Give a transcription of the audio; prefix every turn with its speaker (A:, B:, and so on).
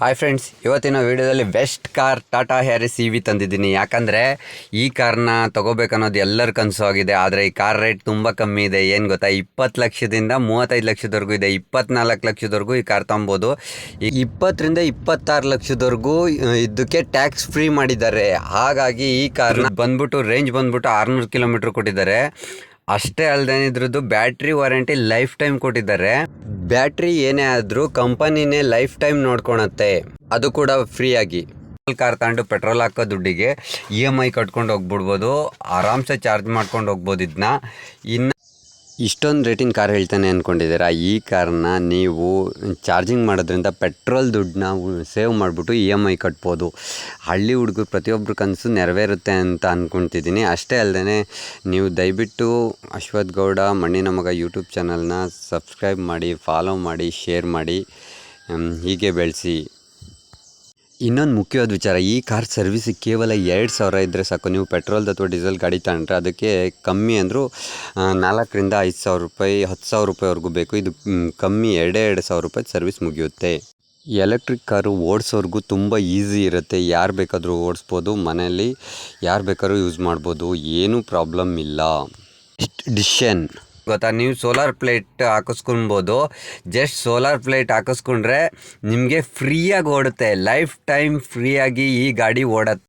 A: Hi friends ಇವತ್ತಿನ ವಿಡಿಯೋದಲ್ಲಿ best car Tata Harrier C V ತಂದಿದ್ದೀನಿ. ಯಾಕಂದರೆ ಈ ಕಾರ್ನ ತೊಗೋಬೇಕನ್ನೋದು ಎಲ್ಲರ ಕನಸು ಆಗಿದೆ. ಆದರೆ ಈ ಕಾರ್ ರೇಟ್ ತುಂಬ ಕಮ್ಮಿ ಇದೆ. ಏನು ಗೊತ್ತಾ? ಇಪ್ಪತ್ತು ಲಕ್ಷದಿಂದ ಮೂವತ್ತೈದು ಲಕ್ಷದವರೆಗೂ ಇದೆ. ಇಪ್ಪತ್ನಾಲ್ಕು ಲಕ್ಷದವರೆಗೂ ಈ ಕಾರ್ ತೊಗೊಬೋದು. ಇಪ್ಪತ್ತರಿಂದ ಇಪ್ಪತ್ತಾರು ಲಕ್ಷದವರೆಗೂ ಇದಕ್ಕೆ ಟ್ಯಾಕ್ಸ್ ಫ್ರೀ ಮಾಡಿದ್ದಾರೆ. ಹಾಗಾಗಿ ಈ ಕಾರ್ನ ಬಂದ್ಬಿಟ್ಟು ರೇಂಜ್ ಬಂದ್ಬಿಟ್ಟು ಆರುನೂರು ಕಿಲೋಮೀಟ್ರ್ ಕೊಟ್ಟಿದ್ದಾರೆ. ಅಷ್ಟೇ ಅಲ್ಲದೆ ಇದ್ರದ್ದು ಬ್ಯಾಟ್ರಿ ವಾರಂಟಿ ಲೈಫ್ ಟೈಮ್ ಕೊಟ್ಟಿದ್ದಾರೆ. ಬ್ಯಾಟ್ರಿ ಏನೇ ಆದರೂ ಕಂಪನಿನೇ ಲೈಫ್ ಟೈಮ್ ನೋಡ್ಕೊಳತ್ತೆ ಅದು ಕೂಡ ಫ್ರೀಯಾಗಿ ಕಾರ್ ತಗೊಂಡು ಪೆಟ್ರೋಲ್ ಹಾಕೋ ದುಡ್ಡಿಗೆ ಇ ಎಂ ಐ ಕಟ್ಕೊಂಡು ಹೋಗ್ಬಿಡ್ಬೋದು. ಆರಾಮ್ಸೆ ಚಾರ್ಜ್ ಮಾಡ್ಕೊಂಡು ಹೋಗ್ಬೋದು ಇದನ್ನ ಇನ್ನು ಇಷ್ಟೊಂದು ರೇಟಿನ ಕಾರ್ ಹೇಳ್ತಾನೆ ಅಂದ್ಕೊಂಡಿದ್ದೀರಾ ಈ ಕಾರನ್ನ ನೀವು ಚಾರ್ಜಿಂಗ್ ಮಾಡೋದ್ರಿಂದ ಪೆಟ್ರೋಲ್ ದುಡ್ಡನ್ನ ಸೇವ್ ಮಾಡಿಬಿಟ್ಟು ಇ ಎಂ ಐ ಕಟ್ಬೋದು. ಹಳ್ಳಿ ಹುಡುಗರು ಪ್ರತಿಯೊಬ್ಬರು ಕನಸು ನೆರವೇರುತ್ತೆ ಅಂತ ಅಂದ್ಕೊತಿದ್ದೀನಿ ಅಷ್ಟೇ ಅಲ್ಲದೆ ನೀವು ದಯವಿಟ್ಟು ಅಶ್ವಥ್ ಗೌಡ, ಮಣ್ಣಿನ ಮಗ ಯೂಟ್ಯೂಬ್ ಚಾನಲ್ನ ಸಬ್ಸ್ಕ್ರೈಬ್ ಮಾಡಿ, ಫಾಲೋ ಮಾಡಿ, ಶೇರ್ ಮಾಡಿ ಹೀಗೆ ಬೆಳೆಸಿ. ಇನ್ನೊಂದು ಮುಖ್ಯವಾದ ವಿಚಾರ, ಈ ಕಾರ್ ಸರ್ವಿಸ್ ಕೇವಲ ಎರಡು ಸಾವಿರ ಇದ್ದರೆ ಸಾಕು. ನೀವು ಪೆಟ್ರೋಲ್ ಅಥವಾ ಡೀಸೆಲ್ ಗಾಡಿ ತಗೊಂಡ್ರೆ ಅದಕ್ಕೆ ಕಮ್ಮಿ ಅಂದರೂ ನಾಲ್ಕರಿಂದ ಐದು ಸಾವಿರ ರೂಪಾಯಿ, ಹತ್ತು ಸಾವಿರ ರೂಪಾಯಿವರೆಗೂ ಬೇಕು. ಇದು ಕಮ್ಮಿ ಎರಡೇ ಎರಡು ಸಾವಿರ ರೂಪಾಯಿ ಸರ್ವಿಸ್ ಮುಗಿಯುತ್ತೆ. ಎಲೆಕ್ಟ್ರಿಕ್ ಕಾರು ಓಡಿಸೋರ್ಗೂ ತುಂಬ ಈಸಿ ಇರುತ್ತೆ. ಯಾರು ಬೇಕಾದರೂ ಓಡಿಸ್ಬೋದು, ಮನೆಯಲ್ಲಿ ಯಾರು ಬೇಕಾದ್ರೂ ಯೂಸ್ ಮಾಡ್ಬೋದು. ಏನೂ ಪ್ರಾಬ್ಲಮ್ ಇಲ್ಲ. ಡಿಶನ್. ಗೊತ್ತಾ? ನೀವು ಸೋಲಾರ್ ಪ್ಲೇಟ್ ಹಾಕಿಸ್ಕೊಳ್ಬೋದು. ಜಸ್ಟ್ ಸೋಲಾರ್ ಪ್ಲೇಟ್ ಹಾಕಿಸ್ಕೊಂಡ್ರೆ ನಿಮಗೆ ಫ್ರೀಯಾಗಿ ಓಡುತ್ತೆ. ಲೈಫ್ ಟೈಮ್ ಫ್ರೀಯಾಗಿ ಈ ಗಾಡಿ ಓಡತ್ತೆ.